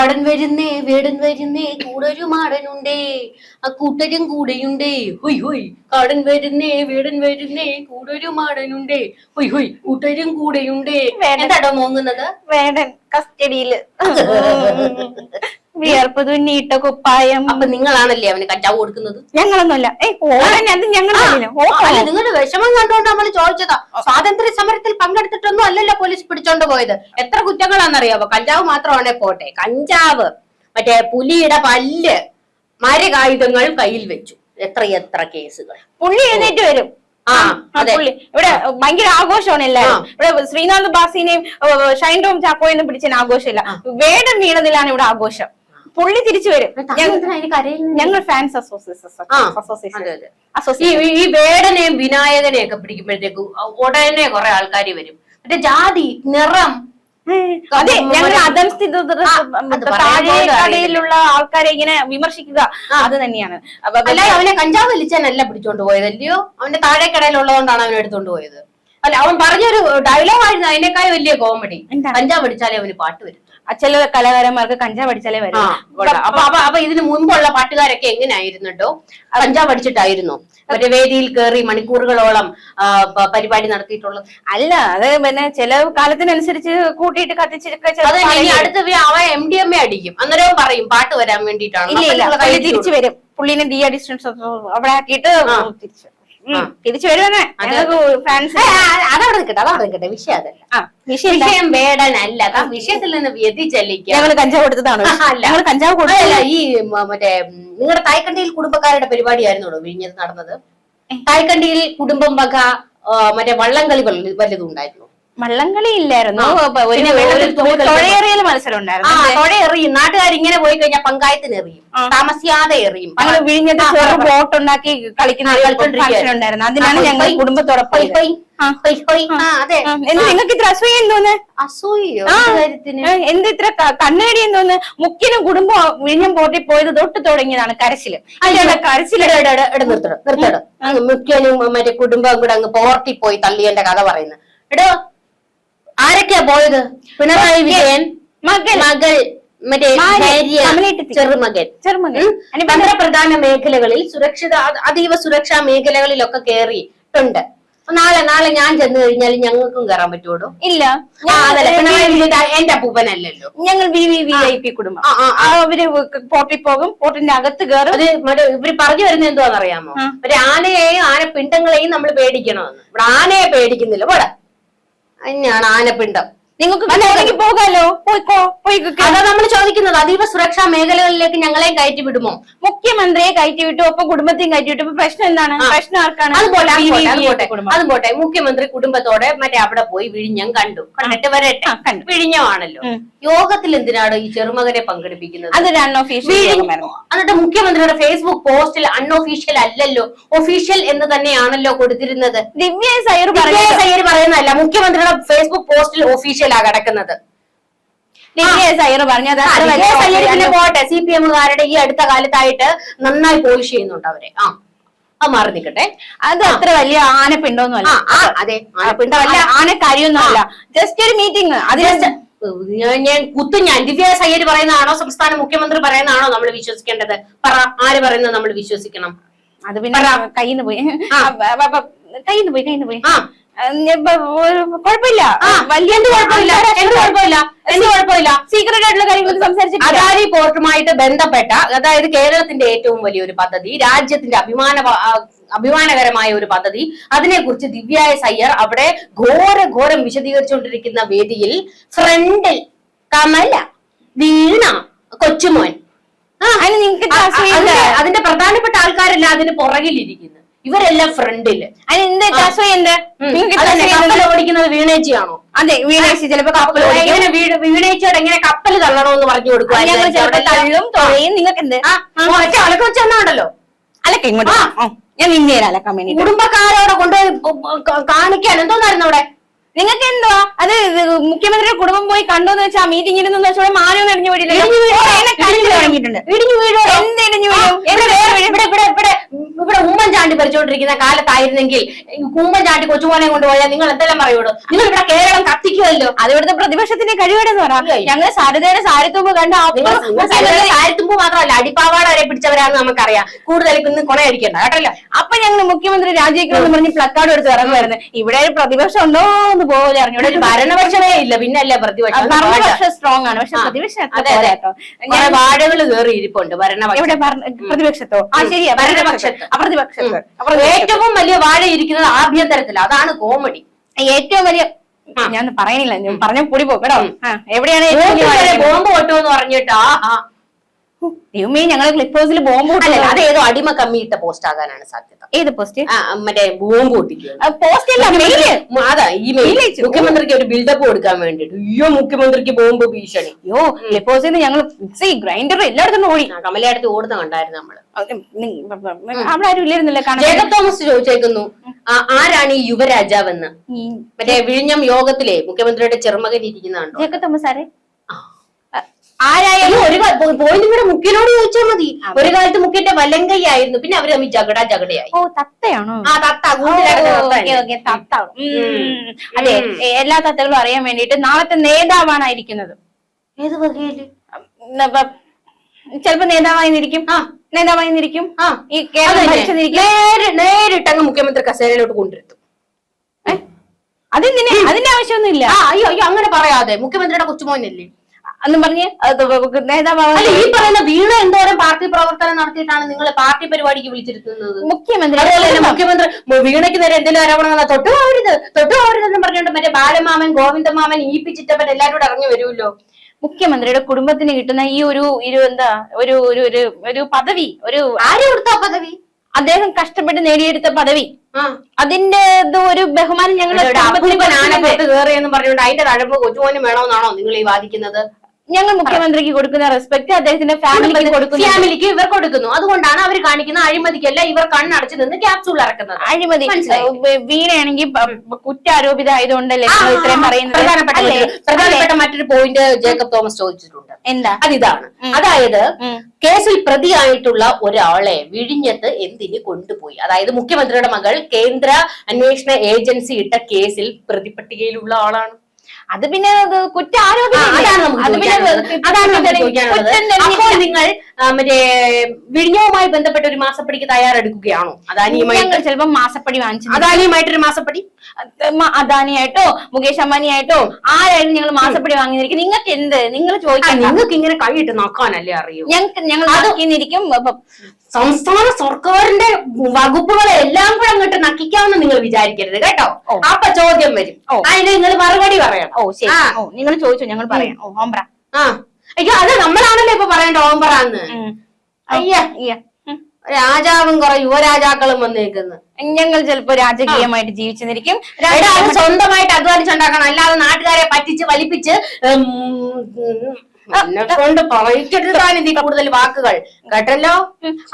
കടൻ വരുന്നേ വേടൻ വരുന്നേ കൂടൊരു മാടനുണ്ടേ. ആ കൂട്ടരും കൂടെയുണ്ടേ. ഹൊയ് ഹൊയ് കാടൻ വരുന്നേ വേടൻ വരുന്നേ കൂടൊരു മാടനുണ്ടേ. ഹൊയ് ഹൊയ് കൂട്ടരും കൂടെയുണ്ടേ. വേടൻ. എന്താടോ മോങ്ങുന്നത്? വേടൻ കസ്റ്റഡിയിൽ. വിയർപ്പ് തുന്നിയിട്ട കുപ്പായം. അപ്പൊ നിങ്ങളാണല്ലേ അവന് കഞ്ചാവ് കൊടുക്കുന്നത്? ഞങ്ങളൊന്നുമല്ല. ഏയ് അത് നിങ്ങളുടെ വിഷമം കണ്ടുകൊണ്ട് നമ്മൾ ചോദിച്ചതാ. സ്വാതന്ത്ര്യ സമരത്തിൽ പങ്കെടുത്തിട്ടൊന്നും അല്ലല്ലോ പോലീസ് പിടിച്ചോണ്ട് പോയത്. എത്ര കുറ്റങ്ങളാണെന്നറിയാവോ? കഞ്ചാവ് മാത്രമാണെ പോട്ടെ. കഞ്ചാവ് മറ്റേ പുലിയുടെ പല്ല് മരകായുധങ്ങൾ കയ്യിൽ വെച്ചു. എത്ര എത്ര കേസുകൾ. പുള്ളി എഴുന്നേറ്റ് വരും. ആ ആ, പുള്ളി. ഇവിടെ ഭയങ്കര ആഘോഷമാണ് എല്ലാരും ഇവിടെ ശ്രീനാഥ് ബാസിനെയും ഷൈൻ ടോം ചാക്കോയെന്നും പിടിച്ചതിന് ആഘോഷമില്ല വേടം വീണതിലാണ് ഇവിടെ ആഘോഷം. പുള്ളി തിരിച്ചു വരും? ഞങ്ങൾ ഫാൻസ് അസോസിയേഷൻ അസോസിയേഷൻ. ഈ വേടനെയും വിനായകനെയും ഒക്കെ പിടിക്കുമ്പോഴത്തേക്ക് ഉടനെ കുറെ ആൾക്കാർ വരും. മറ്റേ ജാതി നിറം അതെ ഞങ്ങൾ അധംസ്ഥിത കടയിലുള്ള ആൾക്കാരെ ഇങ്ങനെ വിമർശിക്കുക അത് തന്നെയാണ്. അപ്പൊ അല്ല അവനെ കഞ്ചാവ് വലിച്ചാനല്ല പിടിച്ചോണ്ട് പോയത് അല്ലയോ? അവന്റെ താഴെക്കടയിലുള്ളതുകൊണ്ടാണ് അവനെ എടുത്തോണ്ട് പോയത്. അല്ല അവൻ പറഞ്ഞൊരു ഡയലോഗ് ആയിരുന്നു അതിനേക്കാൾ വലിയ കോമഡി? കഞ്ചാവ് അടിച്ചാലേ അവന് പാട്ട് വരും ചില കലാകാരന്മാർക്ക് കഞ്ചാവ് അടിച്ചാലേ വരും. അപ്പൊ അപ്പൊ ഇതിന് മുൻപുള്ള പാട്ടുകാരൊക്കെ എങ്ങനെയായിരുന്നുട്ടോ? കഞ്ചാവ് അടിച്ചിട്ടായിരുന്നു? മറ്റേ വേദിയിൽ കയറി മണിക്കൂറുകളോളം പരിപാടി നടത്തിയിട്ടുള്ളത്. അല്ല അത് പിന്നെ ചില കാലത്തിനനുസരിച്ച് കൂട്ടിയിട്ട് കത്തിച്ചൊക്കെ അടുത്ത അവൻ എം ഡി എം എ അടിക്കും. അന്നേരവും പറയും പാട്ട് വരാൻ വേണ്ടിയിട്ടാണ്. തിരിച്ചു വരും. പുള്ളിനെ ഡി ഡിസ്റ്റൻസ് അവിടെ ആക്കിയിട്ട് തിരിച്ചു തിരിച്ചു വരുവാനെ ഫാൻസ് അതവിടെ നിൽക്കട്ടെ അതവിടെ നിൽക്കട്ടെ. വിഷയം അതല്ല. വിഷയം വേടാനല്ല. വിഷയത്തിൽ നിന്ന് വ്യതിചലിക്കുക ഞങ്ങൾ കഞ്ചാവ് കൊടുത്തതാണ്. ഞങ്ങൾ കഞ്ചാവ് കൊടുത്തല്ല ഈ മറ്റേ നിങ്ങളുടെ തായ്ക്കണ്ടിയിൽ കുടുംബക്കാരുടെ പരിപാടിയായിരുന്നു വിഴിഞ്ഞത് നടന്നത്? തായ്ക്കണ്ടിയിൽ കുടുംബം വക മറ്റേ വള്ളംകളി വല്ല- വല്ലതും ഉണ്ടായിരുന്നു വള്ളംകളി ഇല്ലായിരുന്നു. തുഴയേറിയൽ മത്സരം ഉണ്ടായിരുന്നു തൊഴ എറിയും നാട്ടുകാർ ഇങ്ങനെ പോയി കഴിഞ്ഞാൽ പങ്കായത്തിന് എറിയും. താമസിയാതെ എറിയും. ഞങ്ങൾ ചെറു ആ, ബോട്ട് ഉണ്ടാക്കി കളിക്കുന്ന ഉണ്ടായിരുന്നു അതിനാണ് ഞങ്ങൾ കുടുംബത്തോടൊപ്പം നിങ്ങൾക്ക് ഇത്ര അസൂയ എന്തോന്ന് അസൂയോ ആ. എന്ത് ഇത്ര കണ്ണേടി എന്തോന്ന് മുക്കിനും കുടുംബം വിഴിഞ്ഞം പോട്ടി പോയത് തൊട്ട് തുടങ്ങിയതാണ് കരച്ചിൽ. കരച്ചിലും? നിർത്തണം നിർത്തണം അങ്ങ് മറ്റേ കുടുംബം കൂടെ അങ്ങ് പോർട്ടി പോയി തള്ളിയന്റെ കഥ പറയുന്നത്. എടോ ആരൊക്കെയാ പോയത്? പിണറായി വിജയൻ മകൾ മകൾ മറ്റേ ചെറുമകൻ. ചെറുമകൻ. തന്ത്രപ്രധാന മേഖലകളിൽ സുരക്ഷിത അതീവ സുരക്ഷാ മേഖലകളിലൊക്കെ കയറിയിട്ടുണ്ട് നാളെ നാളെ ഞാൻ ചെന്ന് കഴിഞ്ഞാൽ ഞങ്ങൾക്കും കയറാൻ പറ്റുള്ളൂ ഇല്ല. എന്റെ അപ്പൂപ്പനല്ലല്ലോ. ഞങ്ങൾ V V V I P കുടുംബം. അവർ പോർട്ടിൽ പോകും. പോർട്ടിന്റെ അകത്ത് കയറും അത് ഇവർ പറഞ്ഞു വരുന്നത് എന്തോന്നറിയാമോ ഒരു ആനയെയും ആന പിണ്ടങ്ങളെയും നമ്മൾ പേടിക്കണമെന്ന്. ഇവിടെ ആനയെ പേടിക്കുന്നില്ല. ഇവിടെ തന്നെയാണ് ആനപ്പിണ്ടം നിങ്ങൾക്ക് പോകാലോ? പോയിക്കോ പോയിക്കോ അതാ നമ്മൾ ചോദിക്കുന്നത്. അതീവ സുരക്ഷാ മേഖലകളിലേക്ക് ഞങ്ങളെ കയറ്റി വിടുമോ? മുഖ്യമന്ത്രിയെ കയറ്റി വിട്ടു ഒപ്പം കുടുംബത്തെയും കയറ്റി വിട്ടു. പ്രശ്നം എന്താണ്. പ്രശ്നം ആർക്കാണ്? അത് പോട്ടെ അത് അത് അത് മുഖ്യമന്ത്രി കുടുംബത്തോടെ മറ്റേ അവിടെ പോയി വിഴിഞ്ഞം കണ്ടു. കണ്ടിട്ട് വരട്ടെ. വിഴിഞ്ഞമാണല്ലോ. യോഗത്തിൽ എന്തിനാണ് ഈ ചെറുമകനെ പങ്കെടുപ്പിക്കുന്നത്? അതൊരു അൺഒഫീഷ്യൽ എന്നിട്ട് മുഖ്യമന്ത്രിയുടെ ഫേസ്ബുക്ക് പോസ്റ്റിൽ അൺഒഫീഷ്യൽ അല്ലല്ലോ. ഒഫീഷ്യൽ എന്ന് തന്നെയാണല്ലോ കൊടുത്തിരുന്നത്. ദിവ്യ സൈർ പറയുന്നതല്ല. മുഖ്യമന്ത്രിയുടെ ഫേസ്ബുക്ക് പോസ്റ്റിൽ ഒഫീഷ്യലാ കിടക്കുന്നത്. പിന്നെ പോട്ടെ സി പി എമ്മുകാരുടെ ഈ അടുത്ത കാലത്തായിട്ട് നന്നായി പോളിഷ് ചെയ്യുന്നുണ്ട് അവരെ. ആ അത് മാറി നിൽക്കട്ടെ. അത് അത്ര വലിയ ആനപ്പിണ്ടൊന്നും ആ ആ അതെ ആനപ്പിണ്ടല്ല ആന ആനക്കാരിയൊന്നും ജസ്റ്റ് ഒരു മീറ്റിംഗ്. അത് ഞാൻ കുത്തും ഞാൻ. ദിവ്യ സയ്യർ പറയുന്നതാണോ? സംസ്ഥാന മുഖ്യമന്ത്രി പറയുന്നതാണോ നമ്മൾ വിശ്വസിക്കേണ്ടത്? പറ ആര് പറയുന്നത് നമ്മൾ വിശ്വസിക്കണം? അത് പിന്നെ കയ്യിൽ നിന്ന് പോയി. കയ്യിൽ പോയി കയ്യിന്ന് പോയി ഞാൻ ഇപ്പൊ ഒരു കുഴപ്പമില്ല. ആ, വലിയ എന്ത് കുഴപ്പമില്ല എന്ത്? കുഴപ്പമില്ല എന്ത് കുഴപ്പമില്ല? സീക്രട്ട് ആയിട്ടുള്ള കാര്യങ്ങൾ സംസാരിച്ചിട്ടില്ല. അദാനി പോർട്ടുമായിട്ട് ബന്ധപ്പെട്ട അതായത് കേരളത്തിന്റെ ഏറ്റവും വലിയൊരു പദ്ധതി രാജ്യത്തിന്റെ അഭിമാന അഭിമാനകരമായ ഒരു പദ്ധതി അതിനെക്കുറിച്ച് ദിവ്യായ സയ്യർ അവിടെ ഘോര ഘോരം വിശദീകരിച്ചുകൊണ്ടിരിക്കുന്ന വേദിയിൽ ഫ്രണ്ടിൽ കമല വീണ കൊച്ചുമോൻ. അതിന്റെ പ്രധാനപ്പെട്ട ആൾക്കാരല്ല അതിന് പുറകിലിരിക്കുന്നത് ഇവരെല്ലാം ഫ്രണ്ടിൽ അതിന് എന്താ അസൂയ എന്ത്? കപ്പൽ ഓടിക്കുന്നത് വീണേച്ചിയാണോ അതെ വീണേച്ചി. ചിലപ്പോ കപ്പൽ എങ്ങനെ വീണേച്ചിയോട് എങ്ങനെ കപ്പൽ തള്ളണമെന്ന് പറഞ്ഞു കൊടുക്കുക ഞങ്ങൾ ചിലപ്പോ തള്ളും തുഴയും. നിങ്ങൾക്ക് എന്ത്? അലക്ക വെച്ച് തന്നാണല്ലോ. അലക്ക ഇങ്ങോട്ട്. ഞാൻ നിന്നേരം അലക്കാൻ വേണ്ടി കുടുംബക്കാരോടെ കൊണ്ടുപോയി കാണിക്കാൻ. എന്തോന്നായിരുന്നു അവിടെ? നിങ്ങൾക്ക് എന്തോ അത് മുഖ്യമന്ത്രിയുടെ കുടുംബം പോയി കണ്ടോന്ന് വെച്ചാൽ മീറ്റിംഗിൽ നിന്ന്? വെച്ചാൽ മാനവും ഇടിഞ്ഞു വീടില്ല ഇവിടെ ഉമ്മൻചാണ്ടി ഭരിച്ചുകൊണ്ടിരിക്കുന്ന കാലത്തായിരുന്നെങ്കിൽ ഉമ്മൻചാണ്ടി കൊച്ചുമോനെ കൊണ്ടുപോയാൽ നിങ്ങൾ എന്തെല്ലാം പറയൂടോ നിങ്ങൾ ഇവിടെ കേരളം കത്തിക്കുമല്ലോ? അത് ഇവിടുത്തെ പ്രതിപക്ഷത്തിന്റെ കഴിവേടെന്ന് എന്ന് പറയാം ഞങ്ങൾ സാരഥയുടെ സാരിത്തുമ്പ് കണ്ട സാരിത്തുമ്പ് മാത്രമല്ല അടിപ്പാവാട വരെ പിടിച്ചവരാന്ന് നമുക്കറിയാം. കൂടുതൽ ഇന്ന് കൊണയടിക്കണ്ട കേട്ടല്ലോ? അപ്പൊ ഞങ്ങൾ മുഖ്യമന്ത്രി രാജിവെക്കണമെന്ന് പറഞ്ഞ് പ്ലക്കാർഡ് എടുത്ത് ഇറങ്ങുമായിരുന്നു ഇവിടെ ഒരു പ്രതിപക്ഷം ഉണ്ടോ എന്ന് പോലെ അറിഞ്ഞു ഒരു ഭരണപക്ഷമേ ഇല്ല. പിന്നല്ലേ പ്രതിപക്ഷം. ഭരണപക്ഷം സ്ട്രോങ് ആണ്. പക്ഷെ പ്രതിപക്ഷം അത്ര അതെ, അതെ. പോരാ വാഴകൾ കയറി ഇരിപ്പുണ്ട്. ഭരണപക്ഷം. പ്രതിപക്ഷത്തോ? ആ ശരിയാ. ഭരണപക്ഷത്ത്. പ്രതിപക്ഷത്ത്. പ്രതിപക്ഷത്ത്. ഏറ്റവും വലിയ വാഴ ഇരിക്കുന്നത് ആഭ്യന്തരത്തിൽ. അതാണ് കോമഡി. ഏറ്റവും വലിയ ഞാൻ പറയുന്നില്ല ഞാൻ പറഞ്ഞ കൂടി പോകട്ടോ എവിടെയാണ്? ബോംബ് പൊട്ടുമെന്ന് പറഞ്ഞിട്ട് ആ. ദൈവമേ ഞങ്ങൾ ക്ലിപ്പ് ഹൗസിൽ ബോംബ് അല്ല അത് ഏതോ അടിമ കമ്മിയിട്ട പോസ്റ്റ് ആകാനാണ് സാധ്യത. ഏത് പോസ്റ്റ് മറ്റേ ബോംബ് പോസ്റ്റ് അല്ല മെയിൽ അതാ ഈ മെയിൽ മുഖ്യമന്ത്രിക്ക് ഒരു ബിൽഡപ്പ് കൊടുക്കാൻ വേണ്ടിട്ട് അയ്യോ മുഖ്യമന്ത്രിക്ക് ബോംബ് ഭീഷണി. അയ്യോ ക്ലിപ്പ് ഹൗസിൽ നിന്ന് ഞങ്ങൾ മിക്സി ഗ്രൈൻഡർ എല്ലായിടത്തും ഓടി. കമലയടുത്ത് ഓടുന്ന കണ്ടായിരുന്നു നമ്മൾ. അവിടെ ആരും ഇല്ലായിരുന്നില്ല ജേക്കബ് തോമസ് ചോദിച്ചേക്കുന്നു ആരാണ് ഈ യുവരാജാവെന്ന്? മറ്റേ വിഴിഞ്ഞം യോഗത്തിലെ മുഖ്യമന്ത്രിയുടെ ചെറുമകൻ ഇരിക്കുന്നുണ്ടോ? ജേക്കബ് തോമസ് സാറേ ആ. ആരായാലും ഒരു പോയിന്റ് ഇവിടെ മുക്കിനോട് ചോദിച്ചാൽ മതി. ഒരു കാലത്ത് മുക്കിന്റെ വലങ്കയായിരുന്നു പിന്നെ അവർ തമ്മിൽ ജഗട ജഗടയായി. ഓ തത്തയാണോ? ആ തത്ത തത്ത ഓക്കെ. അതെ എല്ലാ തത്തകളും അറിയാൻ വേണ്ടിട്ട് നാളത്തെ നേതാവാണ് ഇരിക്കുന്നത് ഏത് വകയിൽ? ചിലപ്പോ നേതാവായി നിന്നിരിക്കും ആ. നേതാവായി നിന്നിരിക്കും ആ. ഈ കേരളം നേരെ നേരിട്ട് അങ്ങ് മുഖ്യമന്ത്രി കസേരയിലോട്ട് കൊണ്ടിരുത്തും അതെന്തിനെ അതിന്റെ ആവശ്യമൊന്നുമില്ല. അയ്യോ അയ്യോ അങ്ങനെ പറയാതെ. മുഖ്യമന്ത്രിയുടെ കൊച്ചുമോനല്ലേ? എന്ന് പറഞ്ഞ് ഈ പറയുന്ന വീണ എന്തോരം പാർട്ടി പ്രവർത്തനം നടത്തിയിട്ടാണ് നിങ്ങൾ പാർട്ടി പരിപാടിക്ക് വിളിച്ചിരുത്തുന്നത്? മുഖ്യമന്ത്രി. മുഖ്യമന്ത്രി വീണയ്ക്ക് നേരെ എന്തെങ്കിലും ആരോപണങ്ങളാ തൊട്ടു പോകരുത് തൊട്ടു പോകരുതെന്ന് പറഞ്ഞുകൊണ്ട് മറ്റേ ബാലമാമൻ ഗോവിന്ദമാമൻ ഈ പി ചിറ്റപ്പൻ എല്ലാവരും കൂടെ ഇറങ്ങി വരുമല്ലോ? മുഖ്യമന്ത്രിയുടെ കുടുംബത്തിന് കിട്ടുന്ന ഈ ഒരു ഇരു എന്താ ഒരു ഒരു ഒരു ഒരു പദവി ഒരു ആര് കൊടുത്ത പദവി? അദ്ദേഹം കഷ്ടപ്പെട്ട് നേടിയെടുത്ത പദവി. അതിന്റെ ഇത് ഒരു ബഹുമാനം. എന്ന് പറഞ്ഞുകൊണ്ട് അതിന്റെ തഴമ്പ് കൊച്ചുമോനും വേണമെന്നാണോ നിങ്ങൾ ഈ വാദിക്കുന്നത്? ഞങ്ങൾ മുഖ്യമന്ത്രിക്ക് കൊടുക്കുന്ന റെസ്പെക്ട് അദ്ദേഹത്തിന്റെ ഫാമിലിക്ക് കൊടുക്കുന്നു. ഫാമിലിക്ക് ഇവർ കൊടുക്കുന്നു. അതുകൊണ്ടാണ് അവർ കാണിക്കുന്ന അഴിമതിക്കല്ല ഇവർ കണ്ണടച്ച് നിന്ന് ക്യാപ്സൂൾ ഇറക്കുന്നത്. അഴിമതി. വീണയാണെങ്കിൽ കുറ്റാരോപിത ആയതുകൊണ്ടല്ലേ ഇത്രയും പറയുന്നത്? പ്രധാനപ്പെട്ട മറ്റൊരു- പോയിന്റ് ജേക്കബ് തോമസ് ചോദിച്ചിട്ടുണ്ട്. എന്താ? അതിതാണ്. അതായത് കേസിൽ പ്രതിയായിട്ടുള്ള ഒരാളെ വിഴിഞ്ഞത്ത് എന്തിന് കൊണ്ടുപോയി? അതായത് മുഖ്യമന്ത്രിയുടെ മകൾ കേന്ദ്ര അന്വേഷണ ഏജൻസി ഇട്ട കേസിൽ പ്രതിപട്ടികയിലുള്ള ആളാണ്. അത് പിന്നെ കുറ്റം നിങ്ങൾ മറ്റേ വിഴിഞ്ഞവുമായി ബന്ധപ്പെട്ട ഒരു മാസപ്പടിക്ക് തയ്യാറെടുക്കുകയാണോ? അദാനിയുമായിട്ട്? ചിലപ്പോൾ ചിലപ്പോ മാസപ്പടി വാങ്ങിച്ചു അദാനിയുമായിട്ടൊരു മാസപ്പടി? അദാനിയായിട്ടോ മുകേഷ് അംബാനിയായിട്ടോ ആരായാലും ഞങ്ങൾ മാസപ്പടി വാങ്ങിയിരിക്കും. നിങ്ങൾക്ക് എന്ത് നിങ്ങൾ ചോദിക്കാൻ നിങ്ങൾക്ക് ഇങ്ങനെ കൈയിട്ട് നോക്കാനല്ലേ അറിയൂ. ഞങ്ങൾക്ക് ഞങ്ങൾ നോക്കിന്നിരിക്കും. സംസ്ഥാന സർക്കാരിന്റെ വകുപ്പുകളെ എല്ലാം കൂടെ അങ്ങോട്ട് നക്കിക്കാമെന്ന് നിങ്ങൾ വിചാരിക്കരുത് കേട്ടോ. അപ്പൊ ചോദ്യം വരും. അതിന് നിങ്ങൾ മറുപടി പറയണം. ഓ ശരി. നിങ്ങൾ ചോദിച്ചു ഞങ്ങൾ പറയാം. ഓ ഓംബ്ര ആ. അയ്യോ അത് നമ്മളാണല്ലോ ഇപ്പൊ പറയേണ്ട ഓംബ്ര എന്ന് അയ്യ. രാജാവും കുറെ യുവരാജാക്കളും വന്നേക്കുന്നു. ഞങ്ങൾ ചിലപ്പോ രാജകീയമായിട്ട് ജീവിച്ചെന്നിരിക്കും അത് സ്വന്തമായിട്ട് അധ്വാനിച്ചുണ്ടാക്കണം. അല്ലാതെ നാട്ടുകാരെ പറ്റിച്ച് വലിപ്പിച്ച് എന്നെ കൊണ്ട് പറയിക്കരുത് നീ കൂടുതൽ വാക്കുകൾ. കേട്ടല്ലോ.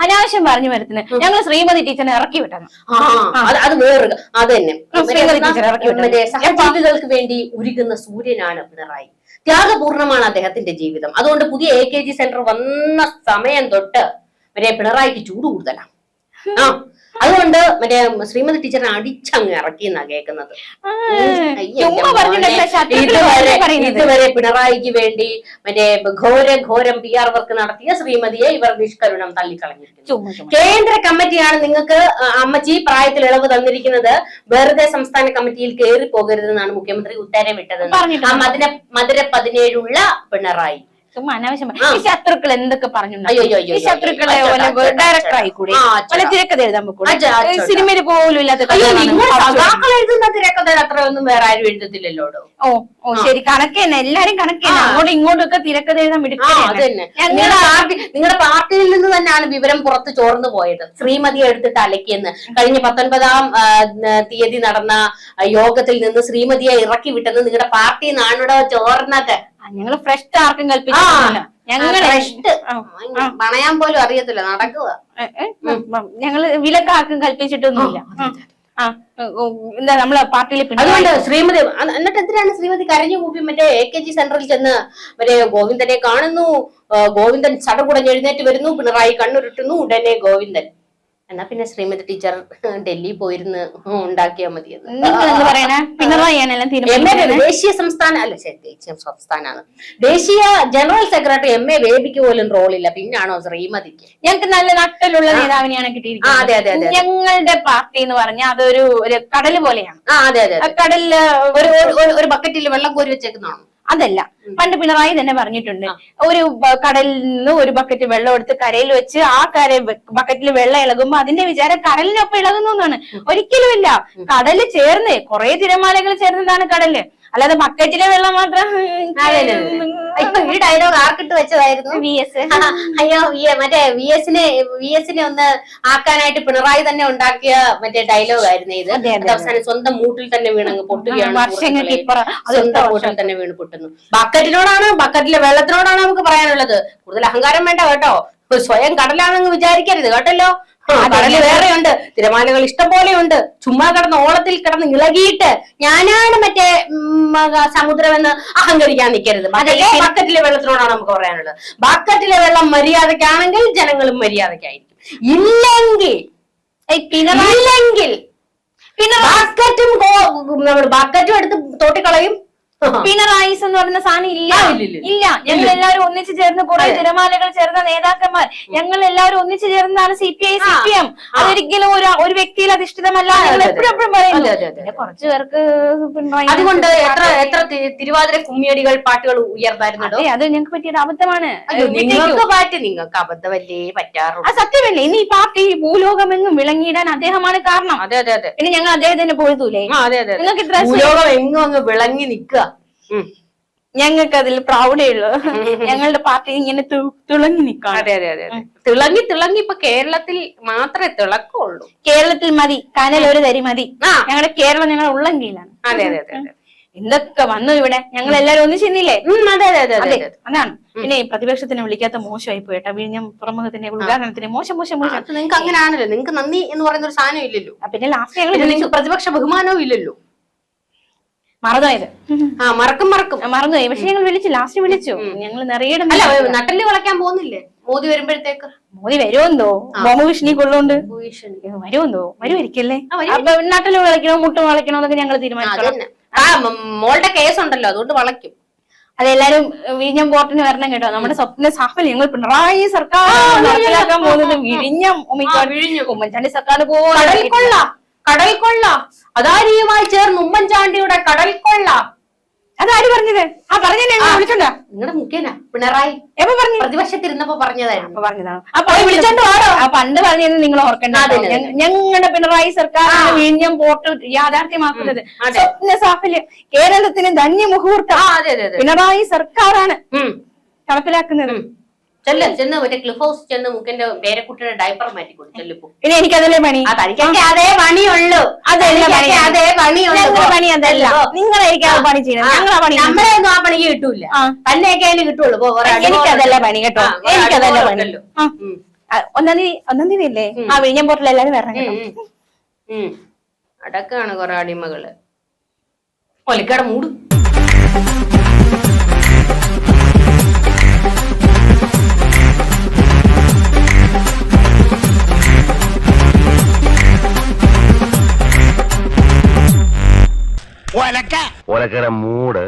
അനാവശ്യം പറഞ്ഞു വരുത്തുന്നത് ഞങ്ങൾ ശ്രീമതി ടീച്ചറിനെ ഇറക്കി വിട്ടണം അത് വേറെ അത് തന്നെ ശ്രീമതി ടീച്ചറെ ഇറക്കി സഹജീവികൾക്ക് വേണ്ടി ഉരുകുന്ന സൂര്യനാണ് പിണറായി. ത്യാഗപൂർണമാണ് അദ്ദേഹത്തിന്റെ ജീവിതം. അതുകൊണ്ട് പുതിയ എ കെ ജി സെന്റർ വന്ന സമയം തൊട്ട് വരെ പിണറായിക്ക് ചൂട് കൂടുതലാണ് ആ അതുകൊണ്ട് മറ്റേ ശ്രീമതി ടീച്ചറിനെ അടിച്ചങ്ങ് ഇറക്കി എന്നാ കേൾക്കുന്നത് ഇതുവരെ പിണറായിക്ക് വേണ്ടി മറ്റേ ഘോര ഘോരം പി ആർ വർക്ക് നടത്തിയ ശ്രീമതിയെ ഇവർ നിഷ്കരുണം തള്ളിക്കളഞ്ഞിരിക്കുന്നു. കേന്ദ്ര കമ്മിറ്റിയാണ് നിങ്ങൾക്ക് അമ്മച്ചി പ്രായത്തിൽ ഇളവ് തന്നിരിക്കുന്നത്. വെറുതെ സംസ്ഥാന കമ്മിറ്റിയിൽ കയറി പോകരുതെന്നാണ് മുഖ്യമന്ത്രി ഉത്തരവിട്ടത് മധുര മധുര പതിനേഴുള്ള പിണറായി. ചുമ്മാ അനാവശ്യം ഈ ശത്രുക്കൾ എന്തൊക്കെ പറഞ്ഞു ഈ ശത്രുക്കളെ പോലെ ഡയറക്ടർ ആയിക്കൂടെ? കൂടി പല. തിരക്കഥ എഴുതാൻ അച്ചോ. സിനിമയിൽ പോലും ഇല്ലാത്ത എഴുതുന്ന തിരക്കഥ അത്രയൊന്നും വേറെ ആരും എഴുതത്തില്ലല്ലോ ഓ ഓ ശരി. കണക്ക് തന്നെ. എല്ലാരും കണക്ക് തന്നെ. അങ്ങോട്ടും ഇങ്ങോട്ടും ഒക്കെ തിരക്കഥ എഴുതാൻ നിങ്ങളുടെ പാർട്ടി നിങ്ങളുടെ പാർട്ടിയിൽ നിന്ന് തന്നെയാണ് വിവരം പുറത്ത് ചോർന്നു പോയത്. ശ്രീമതിയെ എടുത്തിട്ട് അലക്കിയെന്ന്. കഴിഞ്ഞ പത്തൊൻപതാം തീയതി നടന്ന യോഗത്തിൽ നിന്ന് ശ്രീമതിയെ ഇറക്കി വിട്ടെന്ന് നിങ്ങളുടെ പാർട്ടി നാണിടോ ചോർന്നത്? ഞങ്ങൾ ഫ്രഷ് ആർക്കും പണയാൻ പോലും അറിയത്തില്ല നടക്കുക ഞങ്ങൾ വിലക്ക് ആർക്കും കൽപ്പിച്ചിട്ടൊന്നുമില്ല. എന്താ നമ്മളെ പാർട്ടിയിൽ അതുകൊണ്ട് ശ്രീമതി എന്നിട്ട് എന്തിനാണ് ശ്രീമതി കരഞ്ഞു കൂപ്പി മറ്റേ എ കെ ജി സെന്ററിൽ ചെന്ന് മറ്റേ ഗോവിന്ദനെ കാണുന്നു ഗോവിന്ദൻ ചടകുടഞ്ഞ് എഴുന്നേറ്റ് വരുന്നു പിണറായി കണ്ണുരുട്ടുന്നു ഉടനെ ഗോവിന്ദൻ. എന്നാ പിന്നെ ശ്രീമതി ടീച്ചർ ഡൽഹി പോയിരുന്ന് ഉണ്ടാക്കിയാ മതി ദേശീയ സംസ്ഥാന അല്ല ദേശീയ സംസ്ഥാനാണ്. ദേശീയ ജനറൽ സെക്രട്ടറി എം എ ബേബിക്ക് പോലും റോളില്ല. പിന്നാണോ ശ്രീമതിക്ക്? ഞങ്ങൾക്ക് നല്ല നട്ടലുള്ള നേതാവിനെയാണ് കിട്ടിയിരിക്കുന്നത്. ഞങ്ങളുടെ പാർട്ടി എന്ന് പറഞ്ഞാൽ അതൊരു ഒരു കടൽ പോലെയാണ്. ആ അതെ അതെ ആ കടലിൽ ഒരു ബക്കറ്റിൽ വെള്ളം കോരി വെച്ചേക്കുന്നതാണോ? അതല്ല. പണ്ട് പിണറായി തന്നെ പറഞ്ഞിട്ടുണ്ട്. ഒരു കടലിൽ നിന്ന് ഒരു ബക്കറ്റ് വെള്ളം എടുത്ത് കരയിൽ വെച്ച് ആ കര ബക്കറ്റിൽ വെള്ളം ഇളകുമ്പോ അതിന്റെ വിചാരം കടലിനൊപ്പം ഇളകുന്നു എന്നാണ്. ഒരിക്കലും ഇല്ല കടൽ ചേർന്ന് കുറെ തിരമാലകൾ ചേർന്നതാണ് കടൽ. അല്ലാതെ ബക്കറ്റിലെ വെള്ളം മാത്രം. അയ്യോ, ഈ ഡയലോഗ് ആർക്കിട്ട് വെച്ചതായിരുന്നു? വി എസ് അയ്യോ മറ്റേ വി എസിനെ വി എസിനെ ഒന്ന് ആക്കാനായിട്ട് പിണറായി തന്നെ ഉണ്ടാക്കിയ മറ്റേ ഡയലോഗ് ആയിരുന്നു ഇത്. അവസാനം സ്വന്തം മൂട്ടിൽ തന്നെ വീണങ്ങ് പൊട്ടുകയാണ് സ്വന്തം മൂട്ടിൽ തന്നെ വീണ് പൊട്ടുന്നു. ബക്കറ്റിനോടാണ് ബക്കറ്റിലെ വെള്ളത്തിനോടാണ് നമുക്ക് പറയാനുള്ളത്. കൂടുതൽ അഹങ്കാരം വേണ്ട കേട്ടോ. സ്വയം കടലാണെന്ന് വിചാരിക്കരുത് കേട്ടല്ലോ? കടൽ വേറെയുണ്ട് തിരമാലകൾ ഇഷ്ടം പോലെയുണ്ട് ചുമ്മാ കിടന്ന് ഓളത്തിൽ കിടന്ന് ഇളകിയിട്ട് ഞാനാണ് മറ്റേ സമുദ്രമെന്ന് അഹങ്കരിക്കാൻ നിൽക്കരുത് ബക്കറ്റിലെ ബക്കറ്റിലെ വെള്ളത്തിനോടാണ് നമുക്ക് പറയാനുള്ളത്. ബക്കറ്റിലെ വെള്ളം മര്യാദക്കാണെങ്കിൽ ജനങ്ങളും മര്യാദക്കായിരിക്കും ഇല്ലെങ്കിൽ ഇല്ലെങ്കിൽ പിന്നെ ബക്കറ്റും ബക്കറ്റും എടുത്ത് തോട്ടിക്കളയും പിണറായിസ് എന്ന് പറയുന്ന സാധനം ഇല്ല. ഇല്ല, ഞങ്ങൾ എല്ലാവരും ഒന്നിച്ചു ചേർന്ന് കുറെ തിരമാലകൾ ചേർന്ന നേതാക്കന്മാർ. ഞങ്ങൾ എല്ലാവരും ഒന്നിച്ചു ചേർന്നതാണ് C P I C P M അതൊരിക്കലും ഒരു ഒരു വ്യക്തിയിൽ അധിഷ്ഠിതമല്ല ഞങ്ങൾ എപ്പോഴും എപ്പോഴും അതെ. കുറച്ചു പേർക്ക് പിണറായി അതുകൊണ്ട് എത്ര എത്ര തിരുവാതിര കുമ്മിയടികൾ പാട്ടുകൾ ഉയർന്നായിരുന്നു അതെ ഞങ്ങൾക്ക് പറ്റിയത് അബദ്ധമാണ്. നിങ്ങൾക്ക് പാറ്റ് നിങ്ങൾക്ക് അബദ്ധമല്ലേ പറ്റാറുള്ളൂ. അത് സത്യമല്ലേ? ഇനി ഈ പാർട്ടി ഭൂലോകമെങ്ങും വിളങ്ങിയിടാൻ അദ്ദേഹമാണ് കാരണം. അതെ അതെ അതെ. പിന്നെ ഞങ്ങൾ അദ്ദേഹത്തിന് അതെ നിങ്ങൾക്ക് ഇത്ര ഭൂലോകം എങ്ങും അങ്ങ് വിളങ്ങി നിക്കുക ഞങ്ങൾക്ക് അതിൽ പ്രൗഡേ ഉള്ളൂ ഞങ്ങളുടെ പാർട്ടി ഇങ്ങനെ തിളങ്ങി നിൽക്കാം. അതെ അതെ അതെ തിളങ്ങി തിളങ്ങി ഇപ്പൊ കേരളത്തിൽ മാത്രമേ തിളക്കുള്ളൂ കേരളത്തിൽ മതി കനൽ ഒരു തരി മതി. ഞങ്ങളുടെ കേരളം ഞങ്ങൾ ഉള്ളം കീഴിലാണ് അതെ അതെ അതെ. എന്തൊക്കെ വന്നു ഇവിടെ? ഞങ്ങൾ എല്ലാരും ഒന്നിച്ചിരുന്നില്ലേ? അതെ അതെ അതെ അതെ അതെ അതാണ്. പിന്നെ പ്രതിപക്ഷത്തിനെ വിളിക്കാത്ത മോശമായി പോയിട്ടാ വിഴിഞ്ഞ പ്രമുഖത്തിന്റെ ഉദ്ഘാടനത്തിന് മോശം മോശം മോശം. നിങ്ങൾക്ക് അങ്ങനെ ആണല്ലോ നിങ്ങൾക്ക് നന്ദി എന്ന് പറയുന്ന ഒരു സാധനം ഇല്ലല്ലോ പിന്നെ ലാസ്റ്റ് ഞങ്ങൾ പ്രതിപക്ഷ ബഹുമാനവും ഇല്ലല്ലോ. മറന്നുപോയത്. ആ മറക്കും മറക്കും. മറന്നുപോയി. പക്ഷെ ഞങ്ങൾ വിളിച്ചു ലാസ്റ്റ് വിളിച്ചു. ഞങ്ങൾ നിറയെ അല്ല നട്ടൽ വളയ്ക്കാൻ പോകുന്നില്ലേ? മോദി വരുമ്പോഴത്തേക്ക്? മോദി വരുമെന്നോ ബോംബ് ഭീഷണി. കൊള്ളുകൊണ്ട് വരുമെന്നോ വരുമായിരിക്കല്ലേ? നട്ടൽ വിളക്കണോ വിളയ്ക്കണോ മുട്ട വിളയ്ക്കണോ എന്നൊക്കെ ഞങ്ങൾ തീരുമാനിക്കണം. മോളുടെ കേസ് ഉണ്ടല്ലോ അതുകൊണ്ട് വളയ്ക്കും. അതെല്ലാരും വിഴിഞ്ഞം പോർട്ടിന് വരണം കേട്ടോ. നമ്മുടെ സ്വപ്ന സാഫല്യം. ഞങ്ങൾ പിണറായി സർക്കാർ നടപ്പിലാക്കാൻ പോകുന്നത് വിഴിഞ്ഞം. ഉമ്മൻചാണ്ടി സർക്കാർ കടൽ കൊള്ള കടൽ കൊള്ള അദാനിയുമായി ചേർന്ന് ഉമ്മൻചാണ്ടിയുടെ കടൽ കൊള്ള. അതാര് പറഞ്ഞത്? ആ പറഞ്ഞു വിളിച്ചോണ്ടാ നിങ്ങളുടെ മുഖേന പിണറായി. എപ്പോ പറഞ്ഞു? പ്രതിപക്ഷത്തിരുന്നപ്പോ പറഞ്ഞതായിരുന്നു. അപ്പൊ പറഞ്ഞതാണ്? വിളിച്ചോണ്ട് വാടോ. ആ പണ്ട് പറഞ്ഞത് നിങ്ങൾ ഓർക്കണ്ട ഞങ്ങളുടെ പിണറായി സർക്കാർ വിഴിഞ്ഞം പോട്ട് യാഥാർത്ഥ്യമാക്കുന്നത്. സ്വപ്ന സാഫല്യം കേരളത്തിന് ധന്യ മുഹൂർത്തം ആ അതെ അതെ അതെ. പിണറായി സർക്കാരാണ് നടപ്പിലാക്കുന്നത്. ചെല്ല് ചെന്ന് മറ്റേ ക്ലിഫ് ഹൗസ് ചെന്ന് മുക്കിന്റെ പേരക്കുട്ടിയുടെ ഡയപ്പർ മാറ്റി കൊടുത്തു ചെല്ലിപ്പോ പിന്നെ എനിക്കതല്ലേ പണി? അതേ പണിയുള്ളൂ. അതേ പണിയുള്ളൂ പണി അതല്ല. ആ പണി ചെയ്യണം ഞങ്ങളാ പണി നമ്മളെ ഒന്നും ആ പണിക്ക് കിട്ടൂല. തന്നെയൊക്കെ അതിന് കിട്ടുള്ളൂ. എനിക്കതല്ലേ പണി കേട്ടോ. എനിക്കതല്ലേ പണി. ഒന്നാം തീയതി ഒന്നാം തീയതി അല്ലേ ആ വിഴിഞ്ഞം പോർട്ടിൽ എല്ലാരും വരണം കേട്ടോ. അടക്കാണ് കൊറേ അടിമകൾ. ഒലിക്കട മൂട്. ഒലക്കര മൂട്